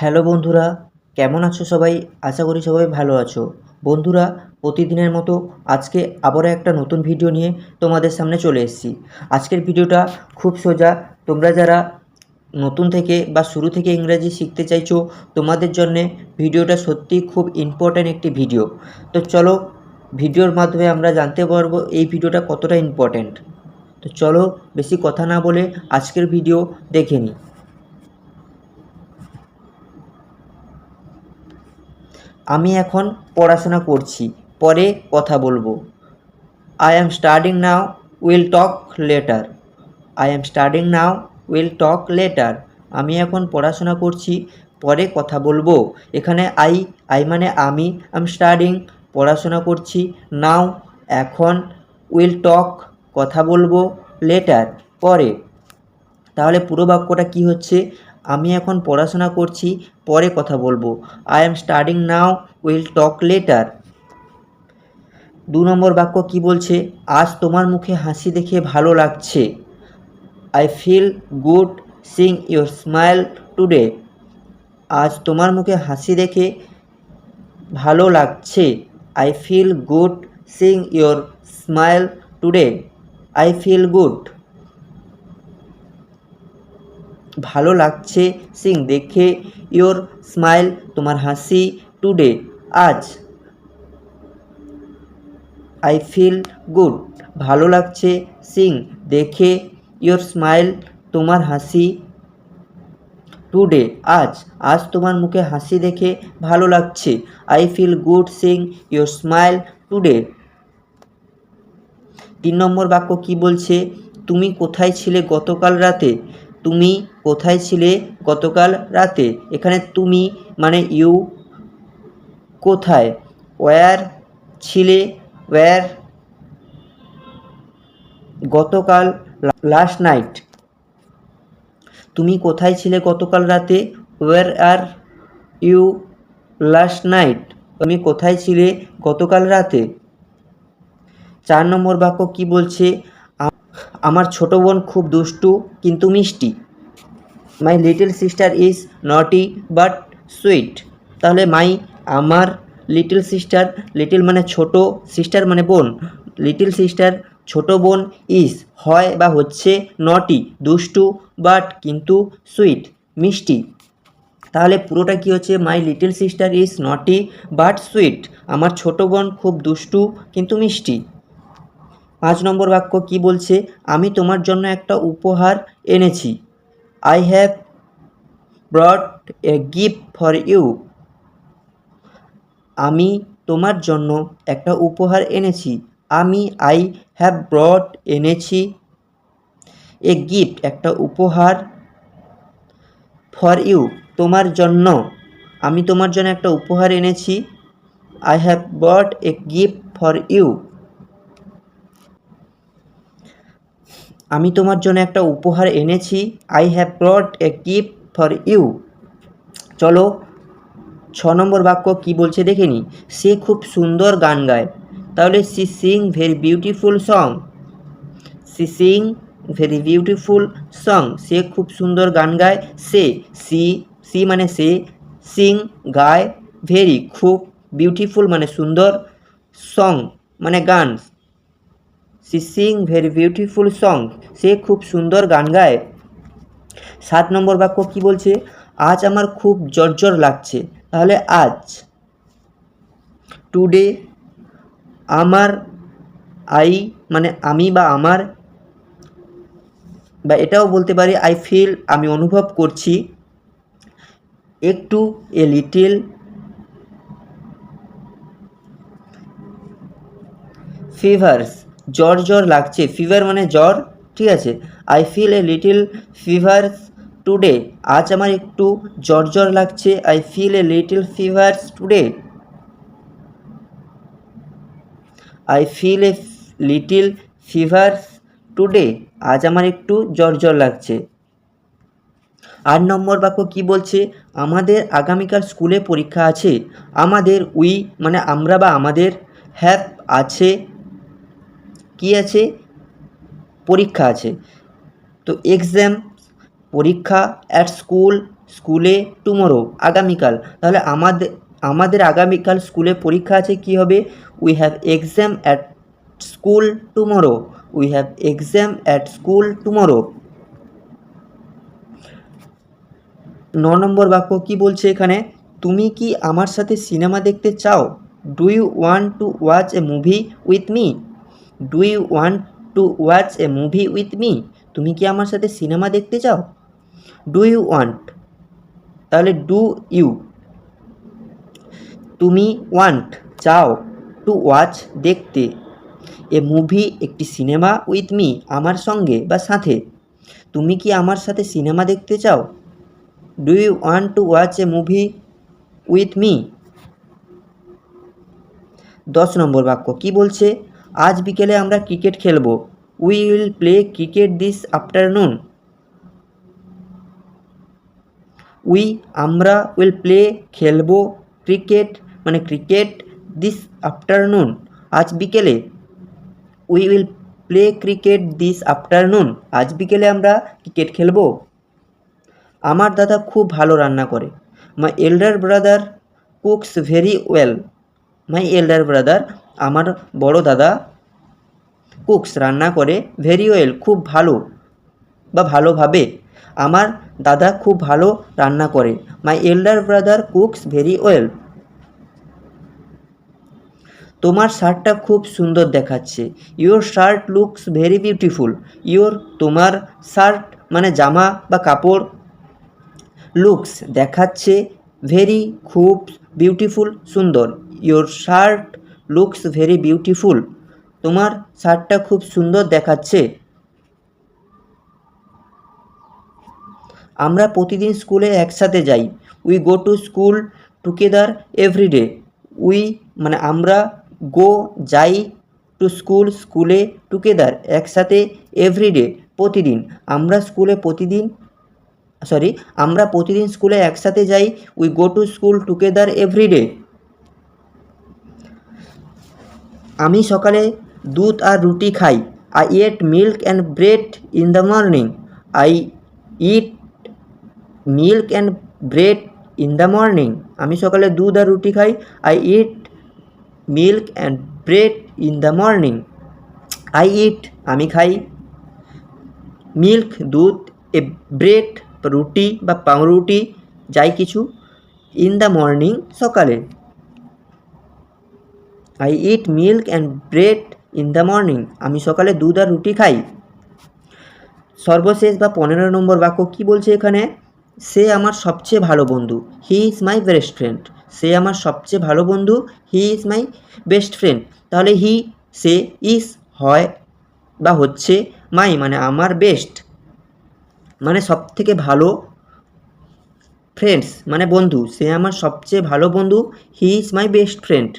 Hello বন্ধুরা, কেমন আছো সবাই? আশা করি সবাই ভালো আছো। বন্ধুরা, প্রতিদিনের মতো আজকে আবারও একটা নতুন ভিডিও নিয়ে তোমাদের সামনে চলে এসেছি। আজকের ভিডিওটা খুব সোজা, তোমরা যারা নতুন থেকে বা শুরু থেকে ইংরাজি শিখতে চাইছো, তোমাদের জন্যে ভিডিওটা সত্যি খুব ইম্পর্ট্যান্ট একটি ভিডিও। তো চলো, ভিডিওর মাধ্যমে আমরা জানতে পারব এই ভিডিওটা কতটা ইম্পর্ট্যান্ট তো চলো, বেশি কথা না বলে আজকের ভিডিও দেখে নিই। আমি এখন পড়াশোনা করছি, পরে কথা বলব। I am studying now will talk later I am studying now will talk later আমি এখন পড়াশোনা করছি, পরে কথা বলব। এখানে আই আই মানে আমি আম স্টাডিং পড়াশোনা করছি। নাও এখন উইল টক কথা বলব লেটার পরে। তাহলে পুরো বাক্যটা কি হচ্ছে? আমি এখন পড়াশোনা করছি, পরে কথা বলব। I am studying now will talk later দু নম্বর বাক্য কি বলছে? আজ তোমার মুখে হাসি দেখে ভালো লাগছে। I feel good seeing your smile today আজ তোমার মুখে হাসি দেখে ভালো লাগছে। I feel good seeing your smile today I feel good ভালো লাগছে, সিং, দেখে ইওর স্মাইল তোমার হাসি টুডে আজ। আই ফিল গুড ভালো লাগছে, সিং, দেখে ইওর স্মাইল তোমার হাসি টুডে আজ। আজ তোমার মুখে হাসি দেখে ভালো লাগছে। I feel good seeing your smile today তিন নম্বর বাক্য কি বলছে? তুমি কোথায় ছিলে গতকাল রাতে? তুমি কোথায় ছিলে গতকাল রাতে? এখানে তুমি মানে ইউ কোথায়? ওয়ার ছিলে? ওয়ার গতকাল লাস্ট নাইট। তুমি কোথায় ছিলে গতকাল রাতে? Where are you last night. তুমি কোথায় ছিলে গতকাল রাতে? চার নম্বর বাক্য কি বলছে? আমার ছোট বোন খুব দুষ্টু, কিন্তু মিষ্টি। My little sister is naughty but sweet তাহলে মাই আমার লিটল সিস্টার লিটল মানে ছোট সিস্টার মানে বোন। লিটল সিস্টার ছোট বোন ইজ হয় বা হচ্ছে নটি দুষ্টু বাট কিন্তু সুইট মিষ্টি। তাহলে পুরোটা কি হচ্ছে? My little sister is naughty but sweet আমার ছোট বোন খুব দুষ্টু, কিন্তু মিষ্টি। পাঁচ নম্বর বাক্য কি বলছে? আমি তোমার জন্য একটা উপহার এনেছি। I have brought a gift for you আমি তোমার জন্য একটা উপহার এনেছি। আমি আই হ্যাভ ব্রড এনেছি এ গিফট একটা উপহার ফর ইউ তোমার জন্য। আমি তোমার জন্য একটা উপহার এনেছি। I have brought a gift for you আমি তোমার জন্য একটা উপহার এনেছি। I have brought a gift for you চলো, ছ নম্বর বাক্য কি বলছে দেখে নি। সে খুব সুন্দর গান গায়। তাহলে she sing very beautiful song she sing very beautiful song সে খুব সুন্দর গান গায়। সে, সি সি মানে সে সিং গায় ভেরি খুব বিউটিফুল মানে সুন্দর সং মানে গান। She sing very beautiful song সে খুব সুন্দর গান গায়। সাত নম্বর বাক্য কি বলছে? আজ আমার খুব জর্জর লাগছে। তাহলে আজ। টুডে আমার আই মানে আমি বা আমার বা এটাও বলতে পারি আই ফিল আমি অনুভব করছি। একটু এ লিটিল ফিভার্স জ্বর জ্বর লাগছে। ফিভার মানে জ্বর, ঠিক আছে? I feel a little fevers today আজ আমার একটু জ্বর জ্বর লাগছে। I feel a little fevers today I feel a little fevers today আজ আমার একটু জ্বর জ্বর লাগছে। আট নম্বর বাক্য কি বলছে? আমাদের আগামীকাল স্কুলে পরীক্ষা আছে। আমাদের উই মানে আমরা বা আমাদের হ্যাপ আছে। কি আছে? পরীক্ষা আছে। তো এক্সাম পরীক্ষা অ্যাট স্কুল স্কুলে টুমোরো আগামীকাল। তাহলে আমাদের আমাদের আগামীকাল স্কুলে পরীক্ষা আছে, কি হবে? We have exam at school tomorrow we have exam at school tomorrow ন নম্বর বাক্য কি বলছে এখানে? তুমি কি আমার সাথে সিনেমা দেখতে চাও? Do you want to watch a movie with me do you want to watch a movie with me তুমি কি আমার সাথে সিনেমা দেখতে চাও? ডু ইউ ওয়ান্ট তাহলে ডু ইউ তুমি ওয়ান্ট চাও টু ওয়াচ দেখতে। এ মুভি একটি সিনেমা উইথ মি আমার সঙ্গে বা সাথে। তুমি কি আমার সাথে সিনেমা দেখতে চাও? Do you want to watch a movie with me দশ নম্বর বাক্য, কি বলছে? আজ বিকেলে আমরা ক্রিকেট খেলব। We will play cricket this afternoon. We, আমরা উইল প্লে খেলব ক্রিকেট মানে ক্রিকেট দিস আফটারনুন আজ বিকেলে। We will play cricket this afternoon আজ বিকেলে আমরা ক্রিকেট খেলব। আমার দাদা খুব ভালো রান্না করে। My elder brother cooks very well my elder brother আমার বড় দাদা কুকস রান্না করে ভেরি ওয়েল খুব ভালো বা ভালোভাবে। আমার দাদা খুব ভালো রান্না করে। My elder brother cooks very well তোমার শার্টটা খুব সুন্দর দেখাচ্ছে। Your shirt looks very beautiful your তোমার শার্ট মানে জামা বা কাপড় লুকস দেখাচ্ছে ভেরি খুব বিউটিফুল সুন্দর। Your shirt looks very beautiful তোমার শার্টটা খুব সুন্দর দেখাচ্ছে। আমরা প্রতিদিন স্কুলে একসাথে যাই। We go to school together every day we মানে আমরা গো যাই টু স্কুল স্কুলে টুগেদার একসাথে এভরিডে প্রতিদিন। আমরা স্কুলে প্রতিদিন সরি আমরা প্রতিদিন স্কুলে একসাথে যাই। We go to school together every day আমি সকালে দুধ আর রুটি খাই। I eat milk and bread in the morning I eat milk and bread in the morning আমি সকালে দুধ আর রুটি খাই। I eat milk and bread in the morning I eat আমি খাই মিল্ক দুধ, এ ব্রেড রুটি বা পাউরুটি, যাই কিছু ইন দ্য মর্নিং সকালে। I eat milk and bread in the morning আমি সকালে দুধ আর রুটি খাই। সর্বশেষ বা পনেরো নম্বর বাক্য কী বলছে এখানে? সে আমার সবচেয়ে ভালো বন্ধু। He is my best friend সে আমার সবচেয়ে ভালো বন্ধু। He is my best friend তাহলে হি সে ইজ হয় বা হচ্ছে মাই মানে আমার বেস্ট মানে সব থেকে ভালো ফ্রেন্ডস মানে বন্ধু। সে আমার সবচেয়ে ভালো বন্ধু। He is my best friend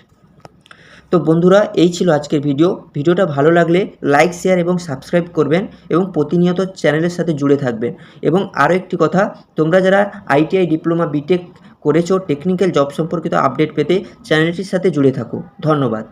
তো বন্ধুরা, এই ছিল আজকের ভিডিও ভিডিওটা ভালো লাগলে লাইক শেয়ার এবং সাবস্ক্রাইব করবেন এবং প্রতিনিয়ত চ্যানেলের সাথে জুড়ে থাকবেন। এবং আরও একটি কথা, তোমরা যারা আইটিআই ডিপ্লোমা বিটেক করেছ টেকনিক্যাল জব সম্পর্কিত আপডেট পেতে চ্যানেলটির সাথে জুড়ে থাকো। ধন্যবাদ।